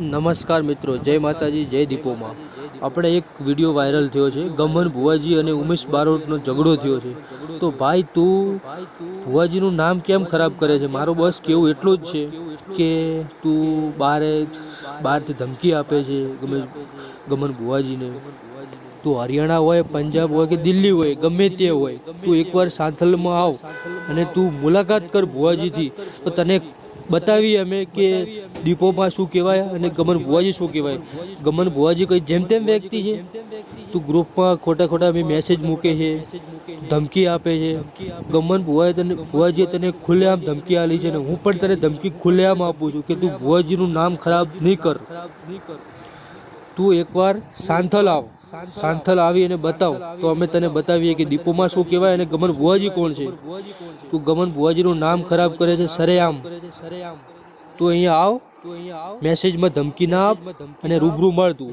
નમસ્કાર મિત્રો, જય માતાજી, જય દીપોમાં. આપણે એક વીડિયો વાયરલ થયો છે, ગમન ભુવાજી અને ઉમેશ બારોટનો ઝઘડો થયો છે. તો ભાઈ તું ભુવાજીનું નામ કેમ ખરાબ કરે છે? મારો બસ કેવું એટલું જ છે કે તું બારે બહારથી ધમકી આપે છે ગમે ગમન ભુવાજીને. તું હરિયાણા હોય, પંજાબ હોય કે દિલ્હી હોય, ગમે તે હોય, તું એકવાર સાંથલમાં આવ અને તું મુલાકાત કર ભુવાજીથી. તો તને બતાવીએ અમે કે દીપોમાં શું કહેવાય અને ગમન ભુવાજી શું કહેવાય. ગમન ભુવાજી કંઈ જેમ તેમ વ્યક્તિ છે. તું ગ્રુપમાં ખોટા ખોટા અમે મેસેજ મૂકે છે, ધમકી આપે છે. ગમન ભુવાજી તને ભુવાજીએ તને ખુલ્લેઆમ ધમકી આપી છે અને હું પણ તને ધમકી ખુલ્લેઆમ આપું છું કે તું ભુવાજીનું નામ ખરાબ નહીં કર. તું એકવાર સાંથલ આવ. સાંથલ આવી અને બતાવ. તો અમે તને બતાવીએ કે દીપોમાં શું કહેવાય અને ગમન ભુવાજી કોણ છે? તું ગમન ભુવાજીનું નામ ખરાબ કરે છે સરેઆમ. તું અહીંયા આવ. મેસેજમાં ધમકી ના આપ અને રૂબરૂ મળ તું